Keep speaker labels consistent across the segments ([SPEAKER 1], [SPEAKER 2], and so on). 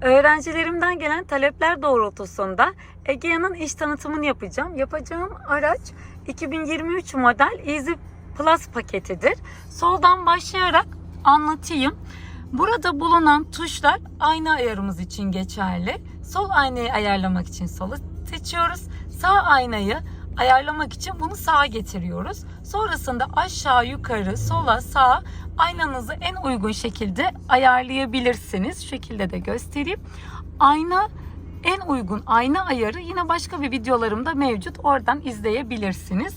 [SPEAKER 1] Öğrencilerimden gelen talepler doğrultusunda Egea'nın iş tanıtımını yapacağım. Yapacağım araç 2023 model Easy Plus paketidir. Soldan başlayarak anlatayım. Burada bulunan tuşlar ayna ayarımız için geçerli. Sol aynayı ayarlamak için solu seçiyoruz. Sağ aynayı ayarlamak için bunu sağa getiriyoruz. Sonrasında aşağı yukarı sola sağa aynanızı en uygun şekilde ayarlayabilirsiniz. Şu şekilde de göstereyim. Ayna en uygun ayna ayarı yine başka bir videolarımda mevcut. Oradan izleyebilirsiniz.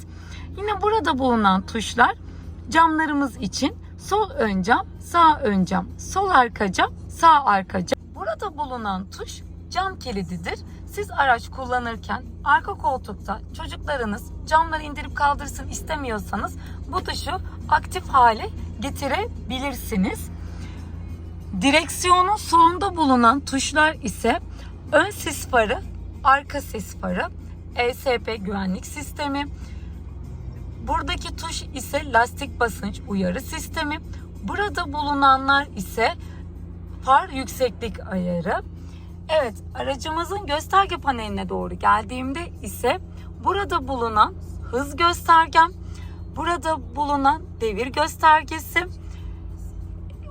[SPEAKER 1] Yine burada bulunan tuşlar camlarımız için sol ön cam, sağ ön cam, sol arka cam, sağ arka cam. Burada bulunan tuş cam kilididir. Siz araç kullanırken arka koltukta çocuklarınız camları indirip kaldırsın istemiyorsanız bu tuşu aktif hale getirebilirsiniz. Direksiyonun solunda bulunan tuşlar ise ön sis farı, arka sis farı, ESP güvenlik sistemi. Buradaki tuş ise lastik basınç uyarı sistemi. Burada bulunanlar ise far yükseklik ayarı. Evet, aracımızın gösterge paneline doğru geldiğimde ise burada bulunan hız göstergem, burada bulunan devir göstergesi,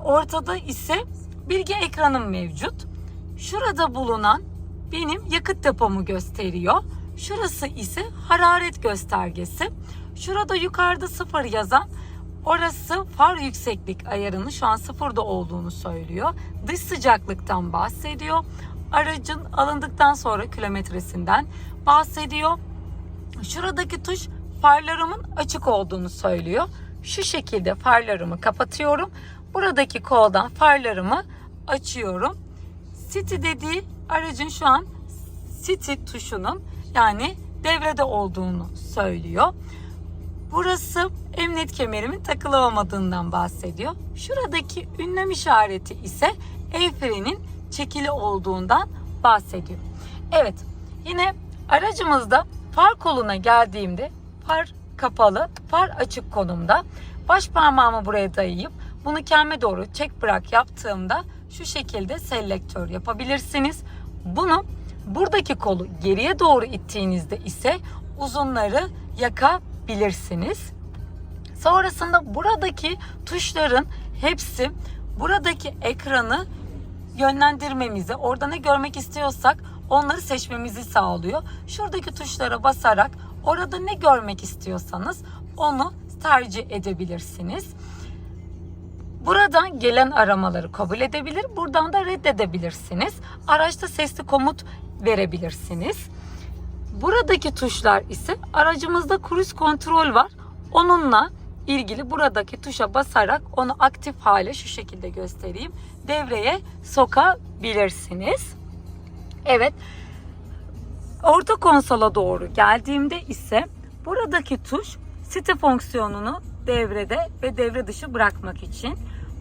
[SPEAKER 1] ortada ise bilgi ekranım mevcut. Şurada bulunan benim yakıt depomu gösteriyor. Şurası ise hararet göstergesi. Şurada yukarıda sıfır yazan orası far yükseklik ayarının şu an sıfırda olduğunu söylüyor. Dış sıcaklıktan bahsediyor. Aracın alındıktan sonra kilometresinden bahsediyor. Şuradaki tuş farlarımın açık olduğunu söylüyor. Şu şekilde farlarımı kapatıyorum. Buradaki koldan farlarımı açıyorum. City dediği aracın şu an City tuşunun yani devrede olduğunu söylüyor. Burası emniyet kemerimin takılı olmadığından bahsediyor. Şuradaki ünlem işareti ise el frenin çekili olduğundan bahsediyor. Evet yine aracımızda far koluna geldiğimde far kapalı, far açık konumda. Baş parmağımı buraya dayayıp bunu kendime doğru çek bırak yaptığımda şu şekilde selektör yapabilirsiniz. Bunu buradaki kolu geriye doğru ittiğinizde ise uzunları yakabilirsiniz. Sonrasında buradaki tuşların hepsi buradaki ekranı yönlendirmemizi, orada ne görmek istiyorsak onları seçmemizi sağlıyor. Şuradaki tuşlara basarak orada ne görmek istiyorsanız onu tercih edebilirsiniz. Buradan gelen aramaları kabul edebilir, buradan da reddedebilirsiniz. Araçta sesli komut verebilirsiniz. Buradaki tuşlar ise aracımızda cruise kontrol var. Onunla ilgili buradaki tuşa basarak onu aktif hale şu şekilde göstereyim. Devreye sokabilirsiniz. Evet. Orta konsola doğru geldiğimde ise buradaki tuş site fonksiyonunu devrede ve devre dışı bırakmak için.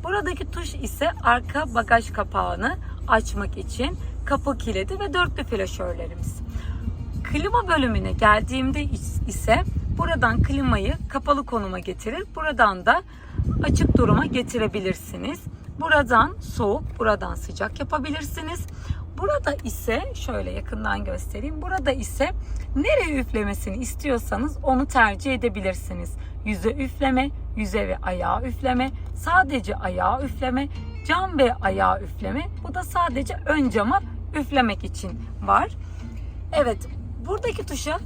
[SPEAKER 1] Buradaki tuş ise arka bagaj kapağını açmak için kapı kilidi ve dörtlü flaşörlerimiz. Klima bölümüne geldiğimde ise buradan klimayı kapalı konuma getirir. Buradan da açık duruma getirebilirsiniz. Buradan soğuk, buradan sıcak yapabilirsiniz. Burada ise şöyle yakından göstereyim. Burada ise nereye üflemesini istiyorsanız onu tercih edebilirsiniz. Yüze üfleme, yüze ve ayağa üfleme, sadece ayağa üfleme, cam ve ayağa üfleme. Bu da sadece ön cama üflemek için var. Evet, buradaki tuşa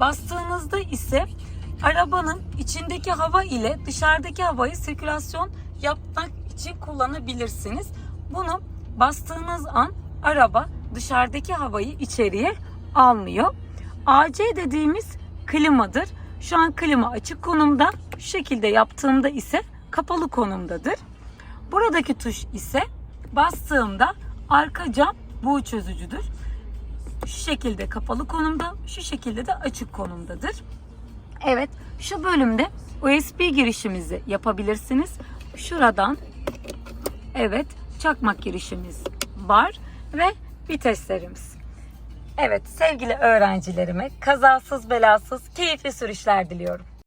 [SPEAKER 1] bastığınızda ise arabanın içindeki hava ile dışarıdaki havayı sirkülasyon yapmak için kullanabilirsiniz. Bunu bastığınız an araba dışarıdaki havayı içeriye almıyor. AC dediğimiz klimadır. Şu an klima açık konumda. Şu şekilde yaptığımda ise kapalı konumdadır. Buradaki tuş ise bastığımda arka cam buğu çözücüdür. Şu şekilde kapalı konumda, şu şekilde de açık konumdadır. Evet, şu bölümde USB girişimizi yapabilirsiniz. Şuradan evet çakmak girişimiz var ve viteslerimiz. Evet sevgili öğrencilerime kazasız belasız keyifli sürüşler diliyorum.